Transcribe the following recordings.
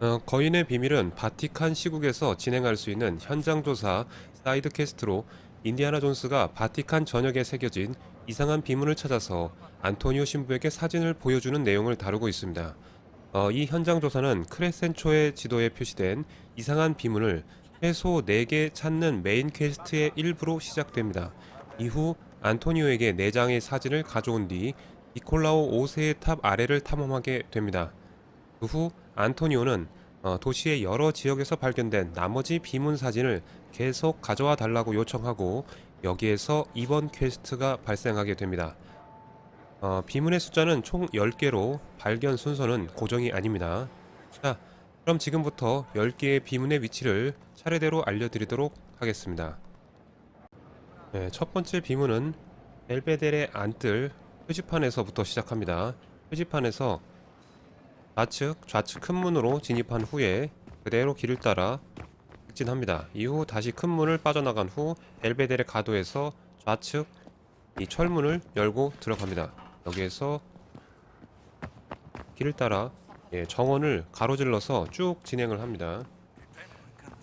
어, 거인의 비밀은 바티칸 시국에서 진행할 수 있는 현장 조사 사이드 퀘스트로 인디아나 존스가 바티칸 전역에 새겨진 이상한 비문을 찾아서 안토니오 신부에게 사진을 보여주는 내용을 다루고 있습니다. 어, 이 현장 조사는 크레센초의 지도에 표시된 이상한 비문을 최소 4개 찾는 메인 퀘스트의 일부로 시작됩니다. 이후 안토니오에게 4장의 사진을 가져온 뒤 니콜라오 5세의 탑 아래를 탐험하게 됩니다. 그후 안토니오는 어, 도시의 여러 지역에서 발견된 나머지 비문 사진을 계속 가져와 달라고 요청하고 여기에서 이번 퀘스트가 발생하게 됩니다. 어, 비문의 숫자는 총 10개로 발견 순서는 고정이 아닙니다. 자, 그럼 지금부터 10개의 비문의 위치를 차례대로 알려드리도록 하겠습니다. 네, 첫 번째 비문은 벨베델의 안뜰 표지판에서부터 시작합니다. 표지판에서 좌측, 좌측 큰 문으로 진입한 후에 그대로 길을 따라 직진합니다. 이후 다시 큰 문을 빠져나간 후 벨베델의 가도에서 좌측 이 철문을 열고 들어갑니다. 여기에서 길을 따라 예, 정원을 가로질러서 쭉 진행을 합니다.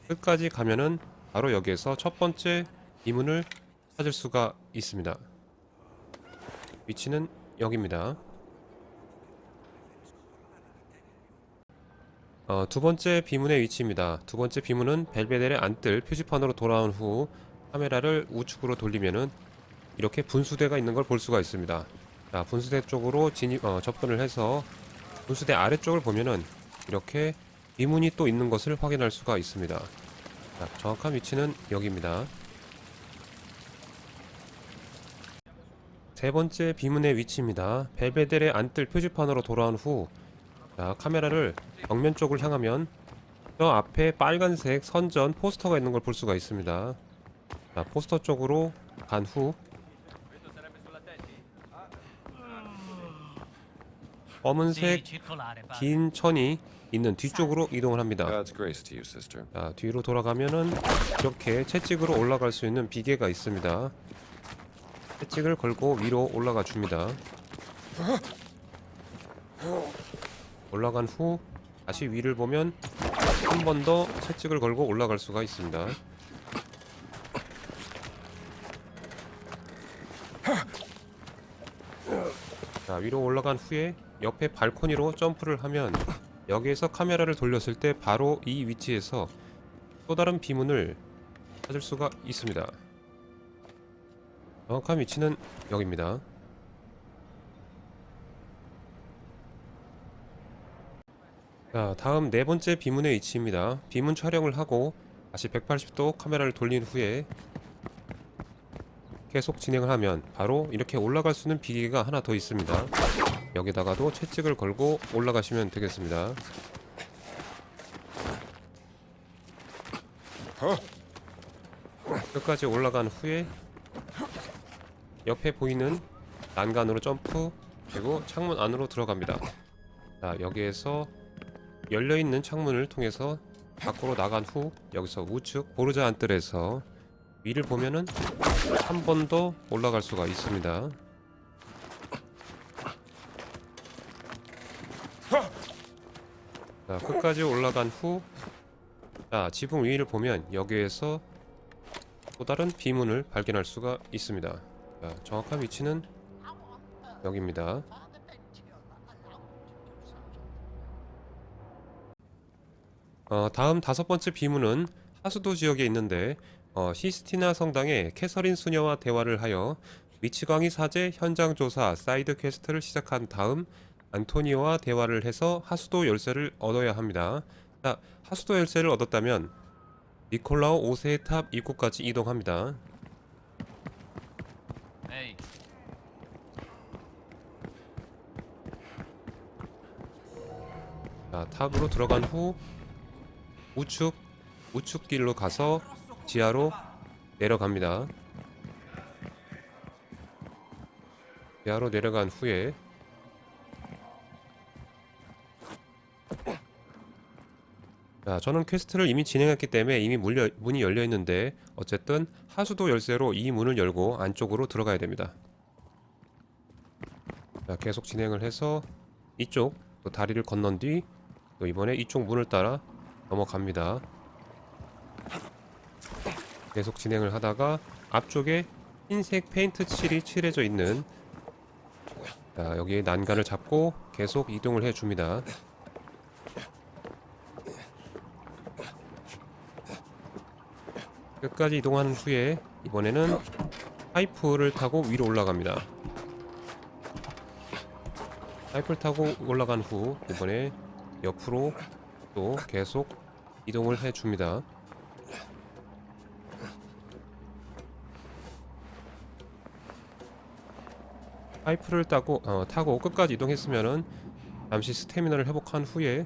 끝까지 가면은 바로 여기에서 첫 번째 이문을 찾을 수가 있습니다. 위치는 여기입니다. 어, 두 번째 비문의 위치입니다. 두 번째 비문은 벨베델의 안뜰 표지판으로 돌아온 후 카메라를 우측으로 돌리면은 이렇게 분수대가 있는 걸 볼 수가 있습니다. 자, 분수대 쪽으로 진입, 어, 접근을 해서 분수대 아래쪽을 보면은 이렇게 비문이 또 있는 것을 확인할 수가 있습니다. 자, 정확한 위치는 여기입니다. 세 번째 비문의 위치입니다. 벨베델의 안뜰 표지판으로 돌아온 후 자, 카메라를 정면 쪽을 향하면 저 앞에 빨간색 선전 포스터가 있는 걸 볼 수가 있습니다. 자, 포스터 쪽으로 간 후 검은색 긴 천이 있는 뒤쪽으로 이동을 합니다. 자, 뒤로 돌아가면은 이렇게 채찍으로 올라갈 수 있는 비계가 있습니다. 채찍을 걸고 위로 올라가 줍니다. 올라간 후 다시 위를 보면 한 번 더 채찍을 걸고 올라갈 수가 있습니다. 자, 위로 올라간 후에 옆에 발코니로 점프를 하면 여기에서 카메라를 돌렸을 때 바로 이 위치에서 또 다른 비문을 찾을 수가 있습니다. 정확한 위치는 여기입니다. 자, 다음 네 번째 비문의 위치입니다. 비문 촬영을 하고 다시 180도 카메라를 돌린 후에 계속 진행을 하면 바로 이렇게 올라갈 수 있는 비계가 하나 더 있습니다. 여기다가도 채찍을 걸고 올라가시면 되겠습니다. 끝까지 올라간 후에 옆에 보이는 난간으로 점프 그리고 창문 안으로 들어갑니다. 자 여기에서 열려있는 창문을 통해서 밖으로 나간 후 여기서 우측 보르자 안뜰에서 위를 보면은 한 번 더 올라갈 수가 있습니다. 자, 끝까지 올라간 후, 자, 지붕 위를 보면 여기에서 또 다른 비문을 발견할 수가 있습니다. 자, 정확한 위치는 여기입니다. 어, 다음 다섯 번째 비문은 하수도 지역에 있는데 어, 시스티나 성당의 캐서린 수녀와 대화를 하여 미치광이 사제 현장 조사 사이드 퀘스트를 시작한 다음 안토니오와 대화를 해서 하수도 열쇠를 얻어야 합니다. 자, 하수도 열쇠를 얻었다면 니콜라오 5세의 탑 입구까지 이동합니다. 에이, 자, 탑으로 들어간 후 우측 우측 길로 가서 지하로 내려갑니다. 지하로 내려간 후에 자, 저는 퀘스트를 이미 진행했기 때문에 이미 물려, 문이 열려 있는데 어쨌든 하수도 열쇠로 이 문을 열고 안쪽으로 들어가야 됩니다. 자, 계속 진행을 해서 이쪽 또 다리를 건넌 뒤 또 이번에 이쪽 문을 따라 넘어갑니다. 계속 진행을 하다가 앞쪽에 흰색 페인트 칠이 칠해져 있는 자, 여기에 난간을 잡고 계속 이동을 해 줍니다. 끝까지 이동한 후에 이번에는 파이프를 타고 위로 올라갑니다. 파이프를 타고 올라간 후 이번에 옆으로 또 계속 이동을 해 줍니다. 파이프를 타고 어, 타고 끝까지 이동했으면은 잠시 스태미너를 회복한 후에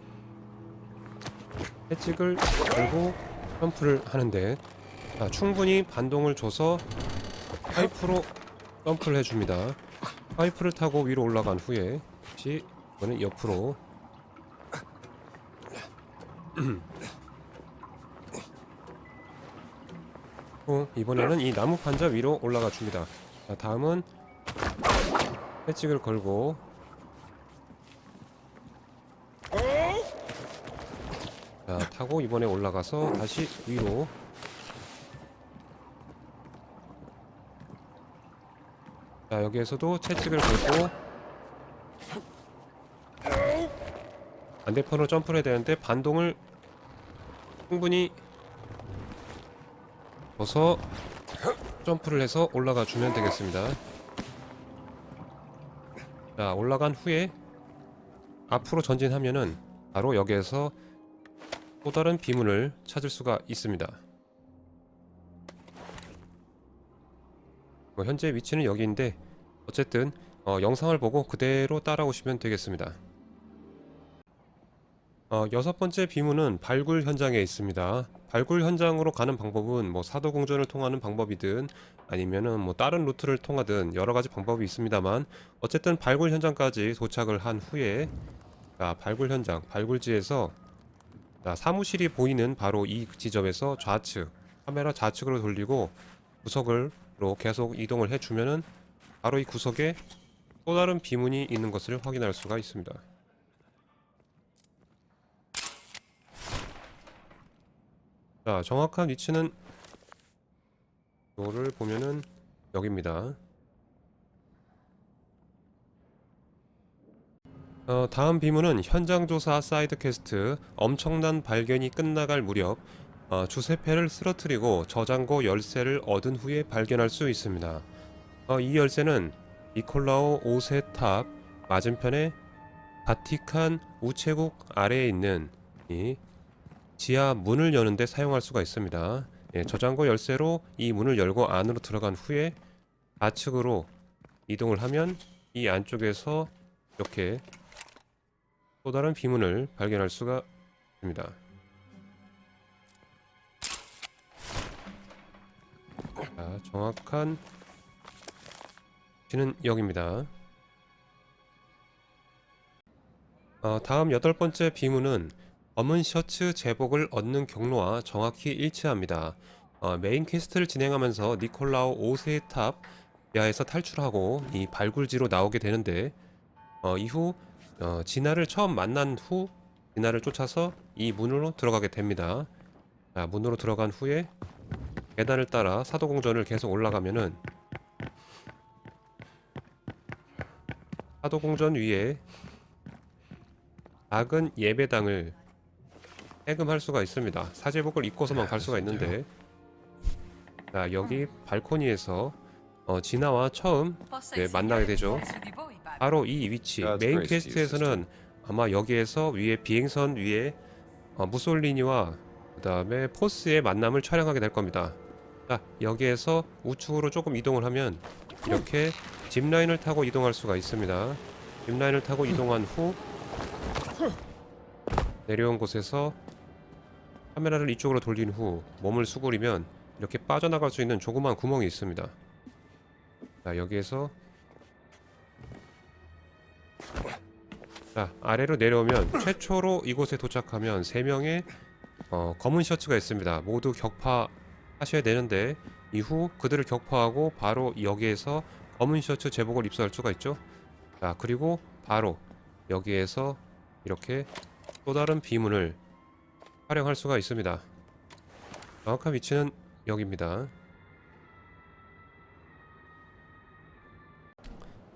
해직을 걸고 점프를 하는데 자, 충분히 반동을 줘서 파이프로 점프를 해줍니다. 파이프를 타고 위로 올라간 후에 다시 이번엔 옆으로 후 이번에는 이 나무 판자 위로 올라가 줍니다. 자, 다음은 해직을 걸고. 자 타고 이번에 올라가서 다시 위로. 자 여기에서도 채찍을 걸고 반대편으로 점프를 해야 되는데 반동을 충분히 줘서 점프를 해서 올라가 주면 되겠습니다 자 올라간 후에 앞으로 전진하면은 바로 여기에서 또 다른 비문을 찾을 수가 있습니다. 뭐 현재 위치는 여기인데 어쨌든 어, 영상을 보고 그대로 따라오시면 되겠습니다. 어, 여섯 번째 비문은 발굴 현장에 있습니다. 발굴 현장으로 가는 방법은 뭐 사도 공전을 통하는 방법이든 아니면은 뭐 다른 루트를 통하든 여러 가지 방법이 있습니다만 어쨌든 발굴 현장까지 도착을 한 후에 자, 발굴 현장, 발굴지에서 자, 사무실이 보이는 바로 이 지점에서 좌측 카메라 좌측으로 돌리고 구석으로 계속 이동을 해주면은 바로 이 구석에 또 다른 비문이 있는 것을 확인할 수가 있습니다. 자, 정확한 위치는 이거를 보면은 여기입니다. 어, 다음 비문은 현장 조사 사이드 퀘스트 엄청난 발견이 끝나갈 무렵 어, 주세패를 쓰러뜨리고 저장고 열쇠를 얻은 후에 발견할 수 있습니다. 어, 이 열쇠는 니콜라오 5세 탑 맞은편에 바티칸 우체국 아래에 있는 이 지하 문을 여는데 사용할 수가 있습니다. 예, 저장고 열쇠로 이 문을 열고 안으로 들어간 후에 좌측으로 이동을 하면 이 안쪽에서 이렇게 또 다른 비문을 발견할 수가 있습니다. 자, 정확한 위치는 여기입니다. 어, 다음 여덟 번째 비문은 검은 셔츠 제복을 얻는 경로와 정확히 일치합니다. 어, 메인 퀘스트를 진행하면서 니콜라오 5세의 탑 야에서 탈출하고 이 발굴지로 나오게 되는데 어, 이후 어, 진아를 처음 만난 후 진아를 쫓아서 이 문으로 들어가게 됩니다. 자, 문으로 들어간 후에 계단을 따라 사도공전을 계속 올라가면은 사도공전 위에 작은 예배당을 해금할 수가 있습니다. 사제복을 입고서만 갈 수가 있는데 자 여기 발코니에서 어, 진아와 처음 네, 만나게 되죠. 바로 이 위치 메인 퀘스트에서는 아마 여기에서 위에 비행선 위에 어, 무솔리니와 그 다음에 포스의 만남을 촬영하게 될 겁니다. 자 여기에서 우측으로 조금 이동을 하면 이렇게 짚라인을 타고 이동할 수가 있습니다. 짚라인을 타고 이동한 후 내려온 곳에서 카메라를 이쪽으로 돌린 후 몸을 수그리면 이렇게 빠져나갈 수 있는 조그만 구멍이 있습니다. 자 여기에서 자 아래로 내려오면 최초로 이곳에 도착하면 3명의 어, 검은 셔츠가 있습니다 모두 격파하셔야 되는데 이후 그들을 격파하고 바로 여기에서 검은 셔츠 제복을 입수할 수가 있죠 자 그리고 바로 여기에서 이렇게 또 다른 비문을 활용할 수가 있습니다. 정확한 위치는 여기입니다.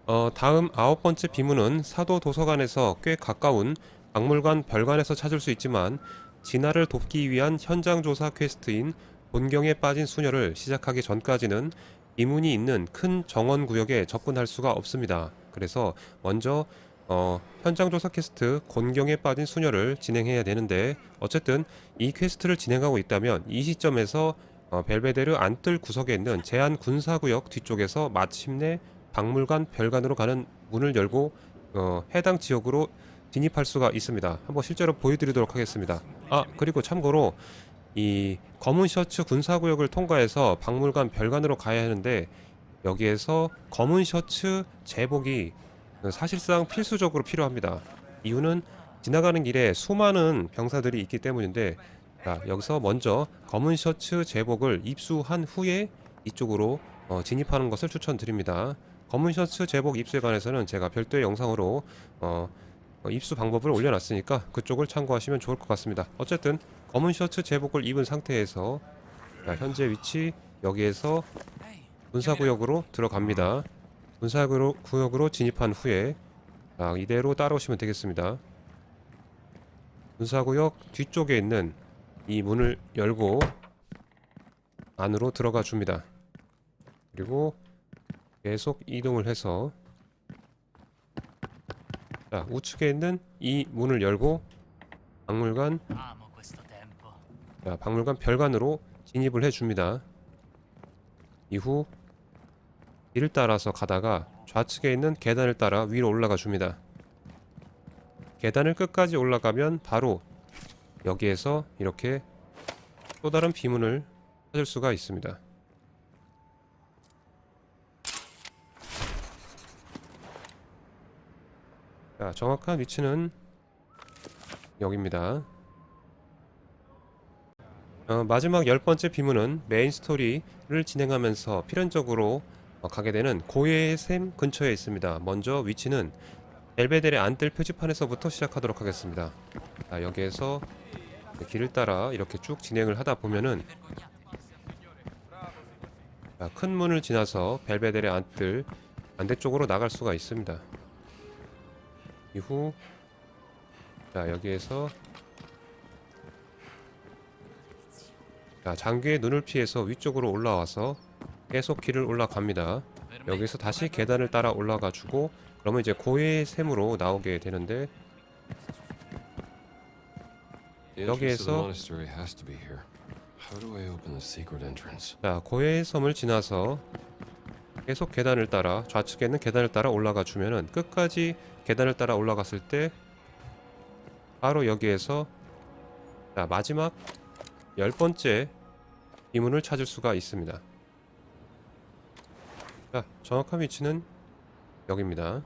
어, 다음 아홉 번째 비문은 사도 도서관에서 꽤 가까운 박물관 별관에서 찾을 수 있지만 진화를 돕기 위한 현장 조사 퀘스트인 본경에 빠진 수녀를 시작하기 전까지는 비문이 있는 큰 정원 구역에 접근할 수가 없습니다. 그래서 먼저 어, 현장 조사 퀘스트 곤경에 빠진 수녀를 진행해야 되는데 어쨌든 이 퀘스트를 진행하고 있다면 이 시점에서 어, 벨베데르 안뜰 구석에 있는 제한 군사구역 뒤쪽에서 마침내 박물관 별관으로 가는 문을 열고 어, 해당 지역으로 진입할 수가 있습니다. 한번 실제로 보여드리도록 하겠습니다. 아 그리고 참고로 이 검은 셔츠 군사구역을 통과해서 박물관 별관으로 가야 하는데 여기에서 검은 셔츠 제복이 사실상 필수적으로 필요합니다. 이유는 지나가는 길에 수많은 병사들이 있기 때문인데 자, 여기서 먼저 검은 셔츠 제복을 입수한 후에 이쪽으로 어, 진입하는 것을 추천드립니다. 검은 셔츠 제복 입수에 관해서는 제가 별도의 영상으로 어, 어, 입수 방법을 올려놨으니까 그쪽을 참고하시면 좋을 것 같습니다. 어쨌든 검은 셔츠 제복을 입은 상태에서 자, 현재 위치 여기에서 군사구역으로 들어갑니다. 군사구역으로 진입한 후에 자, 이대로 따라오시면 되겠습니다. 군사구역 뒤쪽에 있는 이 문을 열고 안으로 들어가 줍니다. 그리고 계속 이동을 해서 자, 우측에 있는 이 문을 열고 박물관. 자, 박물관 별관으로 진입을 해줍니다. 이후 길을 따라서 가다가 좌측에 있는 계단을 따라 위로 올라가 줍니다. 계단을 끝까지 올라가면 바로 여기에서 이렇게 또 다른 비문을 찾을 수가 있습니다. 자, 정확한 위치는 여기입니다. 어, 마지막 열 번째 비문은 메인 스토리를 진행하면서 필연적으로 어, 가게 되는 고해의 샘 근처에 있습니다. 먼저 위치는 벨베델의 안뜰 표지판에서부터 시작하도록 하겠습니다. 자, 여기에서 길을 따라 이렇게 쭉 진행을 하다 보면은 자, 큰 문을 지나서 벨베델의 안뜰 반대쪽으로 나갈 수가 있습니다. 이후 자 여기에서 자 장귀의 눈을 피해서 위쪽으로 올라와서 계속 길을 올라갑니다. 여기서 다시 계단을 따라 올라가 주고 그러면 이제 고해의 샘으로 나오게 되는데 여기에서-? 자 고해의 섬을 지나서 계속 계단을 따라 좌측에 있는 계단을 따라 올라가 주면은 끝까지 계단을 따라 올라갔을 때 바로 여기에서 자 마지막 열 번째 비문을 찾을 수가 있습니다. 자 정확한 위치는 여기입니다.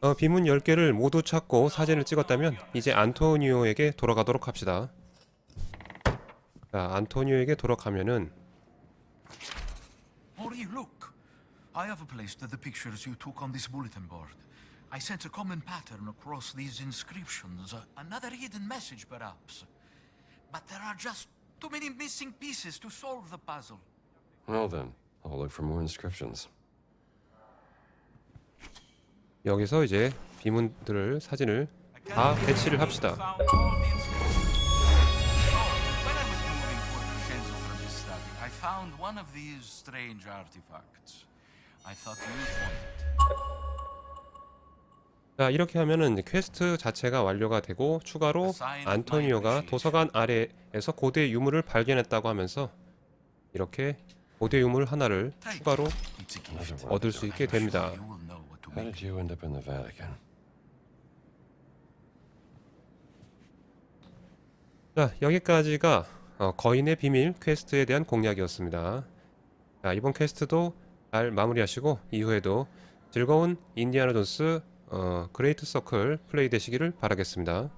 어, 비문 10개를 모두 찾고 사진을 찍었다면 이제 안토니오에게 돌아가도록 합시다. 자 안토니오에게 돌아가면은 Ori, look! I have placed the pictures you took on this bulletin board. I sent a common pattern across these inscriptions. uh, another hidden message, perhaps. But there are just too many missing pieces to solve the puzzle. Well then, I'll look for more inscriptions. 여기서 이제 비문들을 사진을 다 배치를 합시다. Found all the inscriptions. Oh, when I was moving toward Crescenzo for this study, I found one of these strange artifacts. I thought you'd want it. 자 이렇게 하면은 퀘스트 자체가 완료가 되고 추가로 안토니오가 도서관 아래에서 고대 유물을 발견했다고 하면서 이렇게 고대 유물 하나를 추가로. 얻을 수 있게 됩니다. You will know what to How make. did you end up in the Vatican? 자 여기까지가 어, 거인의 비밀 퀘스트에 대한 공략이었습니다. 자 이번 퀘스트도 잘 마무리하시고 이후에도 즐거운 인디아나 존스 어, 그레이트 서클 플레이 되시기를 바라겠습니다.